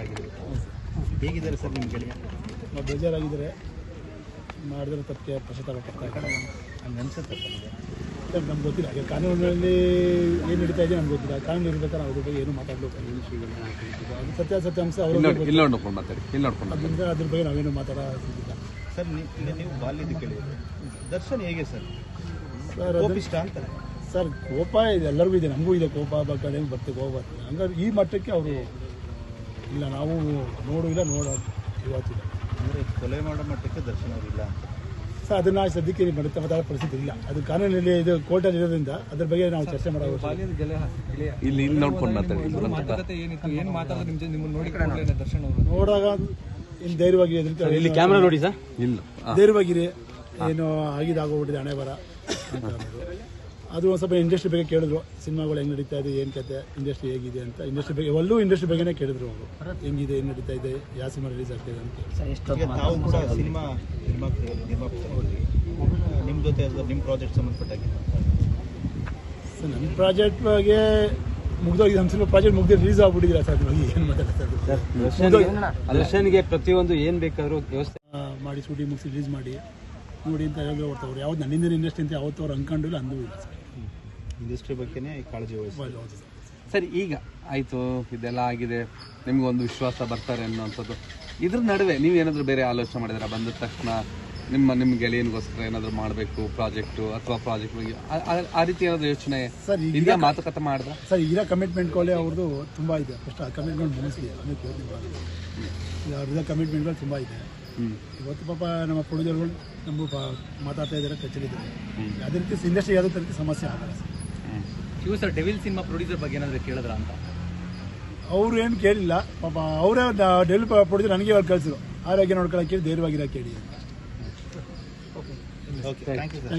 ಆಗಿದೆ ಹೇಗಿದ್ದಾರೆ ಸರ್ ನಿಮ್ಮ ಗೆಳೆಯ? ನಾವು ಬೇಜಾರಾಗಿದ್ದಾರೆ ಮಾಡಿದ್ರೆ ತಪ್ಪಿಗೆ ಪಶ್ಚಾತ್ತಾಪ ಪಡ್ತಾ ಇದ್ದಾರೆ. ಹಂಗೆ ಅನ್ಸುತ್ತೆ ಸರ್ ನಮ್ಗೆ. ಗೊತ್ತಿಲ್ಲ. ಹಾಗೆ ಕಾನೂನಿನಲ್ಲಿ ಏನು ನಡೀತಾ ಇದೆ ನಮ್ಗೆ ಗೊತ್ತಿಲ್ಲ. ಕಾನೂನು ಇರ್ಬೇಕಾದ್ರೆ ಅದ್ರ ಬಗ್ಗೆ ಏನು ಮಾತಾಡಬೇಕು ಅದು ಸತ್ಯಾಸತ್ಯಾಂಶ ಅವರು ಇಲ್ಲಿ ನೋಡ್ಕೊಂಡು ಮಾತಾಡಿ ಇಲ್ಲಿ ನೋಡ್ಕೊಂಡು ಅದರಿಂದ ಅದ್ರ ಬಗ್ಗೆ ನಾವೇನು ಮಾತಾಡೋದಿಲ್ಲ. ಸರ್ ನೀವು ಬಾಲ್ಯದ ಕೇಳಿದ್ರೆ ದರ್ಶನ್ ಹೇಗೆ ಸರ್? ಸರ್ ಅದು ಇಷ್ಟ ಅಂತಾರೆ. ಸರ್ ಕೋಪ ಇದೆ. ಎಲ್ಲರಿಗೂ ಇದೆ. ನಮಗೂ ಇದೆ ಕೋಪ ಬಗ್ಗೆ ಬರ್ತೀವಿ ಕೋಪ ಹಂಗಾದ್ರೆ ಹಂಗಾಗಿ ಈ ಮಟ್ಟಕ್ಕೆ ಅವರು ಇಲ್ಲ ನಾವು ನೋಡುವಿಲ್ಲ ನೋಡೋದು ನೋಡೋ ಇವತ್ತಿಲ್ಲ. ಅಂದರೆ ಕೊಲೆ ಮಾಡೋ ಮಟ್ಟಕ್ಕೆ ದರ್ಶನ ಇಲ್ಲ ಸರ್ ಅದನ್ನ ಸದ್ಯಕ್ಕೆ ಮಾತಾಡೋ ಪರಿಸ್ಥಿತಿ ಇಲ್ಲ. ಅದು ಕಾನೂನಲ್ಲಿ ಇದು ಕೋರ್ಟಲ್ಲಿ ಇರೋದ್ರಿಂದ ಅದ್ರ ಬಗ್ಗೆ ನಾವು ಚರ್ಚೆ ಮಾಡೋ ಇಲ್ಲಿ. ಇಲ್ಲಿ ನೋಡ್ಕೊಂಡು ಮಾತಾಡಿ ಏನಿತ್ತು? ಏನು ಮಾತಾಡಿದ್ರು ನಿಮ್ಮ ಜೊತೆ ನಿಮ್ಮನ್ನ ನೋಡಿ ದರ್ಶನ ದರ್ಶನ್ ಅವರು. ನೋಡಾಗ ಇಲ್ಲಿ ಧೈರ್ಯವಾಗಿ ಇಲ್ಲಿ ಕ್ಯಾಮ್ರಾ ನೋಡಿ ಸರ್. ಇಲ್ಲ ಧೈರ್ಯವಾಗಿರಿ ಏನು ಆಗಿದಾಗೋಗ್ಬಿಟ್ಟಿದೆ ಹಣೆ ಬರ. ಅದು ಒಂದು ಸ್ವಲ್ಪ ಇಂಡಸ್ಟ್ರಿ ಬಗ್ಗೆ ಕೇಳಿದ್ರು. ಸಿನಿಮಾಗಳು ಹೆಂಗೆ ನಡೀತಾ ಇದೆ ಏನು ಕತೆ ಇಂಡಸ್ಟ್ರಿ ಹೇಗಿದೆ ಅಂತ. ಇಂಡಸ್ಟ್ರಿ ಬಗ್ಗೆ ಎಲ್ಲೂ ಇಂಡಸ್ಟ್ರಿ ಬಗ್ಗೆನೇ ಕೇಳಿದ್ರು ಅವರು. ಹೆಂಗಿದೆ ಏನು ನಡೀತಾ ಇದೆ ಯಾವ ಸಿನಿಮಾ ರಿಲೀಸ್ ಆಗ್ತಿದೆ ಅಂತ. ಸರ್ ತಾವು ಕೂಡ ಸಿನಿಮಾ ನಿರ್ಮಾಪಕ ನಿರ್ಮಾಪಕರು ನಿಮ್ಮ ಜೊತೆ ನಿಮ್ಮ ಪ್ರಾಜೆಕ್ಟ್ ಸಂಬಂಧಪಟ್ಟಾಗೆ. ಸೊ ನನ್ನ ಪ್ರಾಜೆಕ್ಟ್ ಬಗ್ಗೆ ಮುಗ್ದೋಗಿ ನಮ್ಮ ಸಿನಿಮಾ ಪ್ರಾಜೆಕ್ಟ್ ಮುಗ್ದು ರಿಲೀಸ್ ಆಗ್ಬಿಟ್ಟಿದ್ದೀರಾ ಸರ್? ಬಗ್ಗೆ ಏನು ಮಾತಾಡ್ತಾ ದರ್ಶನ್ಗೆ ಪ್ರತಿಯೊಂದು ಏನು ಬೇಕಾದರೂ ವ್ಯವಸ್ಥೆ ಮಾಡಿ ಸೂಟಿ ಮುಗಿಸಿ ರಿಲೀಸ್ ಮಾಡಿ. ನೋಡಿ ಅಂತ ಹೇಳಿದ್ರೆ ಹೊರ್ತವ್ರು ಯಾವ್ದು ನನ್ನಿಂದ ಇಂಡಸ್ಟ್ರಿ ಅಂತ ಯಾವತ್ತವ್ರು ಅಂದ್ಕೊಂಡಿಲ್ಲ ಅನ್ಕೊಂಡಿಲ್ಲ ಅಂದೂ ಇಲ್ಲ ಸರ್. ಇಂಡಸ್ಟ್ರಿ ಬಗ್ಗೆನೇ ಕಾಳಜಿ ವಹಿಸಿ ಹೌದು ಹೌದು ಸರ್ ಈಗ ಆಯಿತು ಇದೆಲ್ಲ ಆಗಿದೆ. ನಿಮಗೊಂದು ವಿಶ್ವಾಸ ಬರ್ತಾರೆ ಅನ್ನೋಂಥದ್ದು ಇದ್ರ ನಡುವೆ ನೀವು ಏನಾದರೂ ಬೇರೆ ಆಲೋಚನೆ ಮಾಡಿದ್ರೆ? ಬಂದ ತಕ್ಷಣ ನಿಮ್ಮ ನಿಮ್ಮ ಗೆಳೆಯನಿಗೋಸ್ಕರ ಏನಾದರೂ ಮಾಡಬೇಕು ಪ್ರಾಜೆಕ್ಟು ಅಥವಾ ಪ್ರಾಜೆಕ್ಟ್ ಬಗ್ಗೆ ಆ- ರೀತಿ ಏನಾದರೂ ಯೋಚನೆ ಸರ್ ಈಗ ಇದೆಯಾ ಮಾತುಕತೆ ಮಾಡಿದ್ರೆ? ಸರ್ ಇರೋ ಕಮಿಟ್ಮೆಂಟ್ಗಳೇ ಅವ್ರದ್ದು ತುಂಬ ಇದೆ. ಫಸ್ಟ್ ಆ ಕಮಿಟ್ಮೆಂಟ್ ಮುಗಿಸಿ ಅದಕ್ಕೆ ಈಗ ಅವ್ರದ್ದು ಕಮಿಟ್ಮೆಂಟ್ಗಳು ತುಂಬ ಇದೆ. ಇವತ್ತು ಪಾಪ ನಮ್ಮ ಪ್ರೊಡ್ಯೂಸರ್ಗಳು ನಮ್ಮ ಮಾತಾಡ್ತಾ ಇದ್ದಾರೆ ಟಚಲ್ಲಿದ್ದಾರೆ ಅದೇ ರೀತಿ ಇಂಡಸ್ಟ್ರಿ ಯಾವುದೇ ರೀತಿ ಸಮಸ್ಯೆ ಆಗಲ್ಲ ಸರ್. ಇವು ಸರ್ ಡೆವಿಲ್ ಸಿನಿಮಾ ಪ್ರೊಡ್ಯೂಸರ್ ಬಗ್ಗೆ ಏನಾದರೂ ಕೇಳಿದ್ರ ಅಂತ? ಅವ್ರು ಏನು ಕೇಳಿಲ್ಲ. ಪಾಪ ಅವರೇ ಡೆವಿಲ್ ಪ್ರೊಡ್ಯೂಸರ್ ನನಗೆ ಅವ್ರು ಕಳಿಸಿದ್ರು. ಆರೋಗ್ಯ ನೋಡ್ಕೊಳ್ಳೋಕೆ ಧೈರ್ಯವಾಗಿರೋ ಕೇಳಿ ಓಕೆ ಥ್ಯಾಂಕ್ ಯು ಸರ್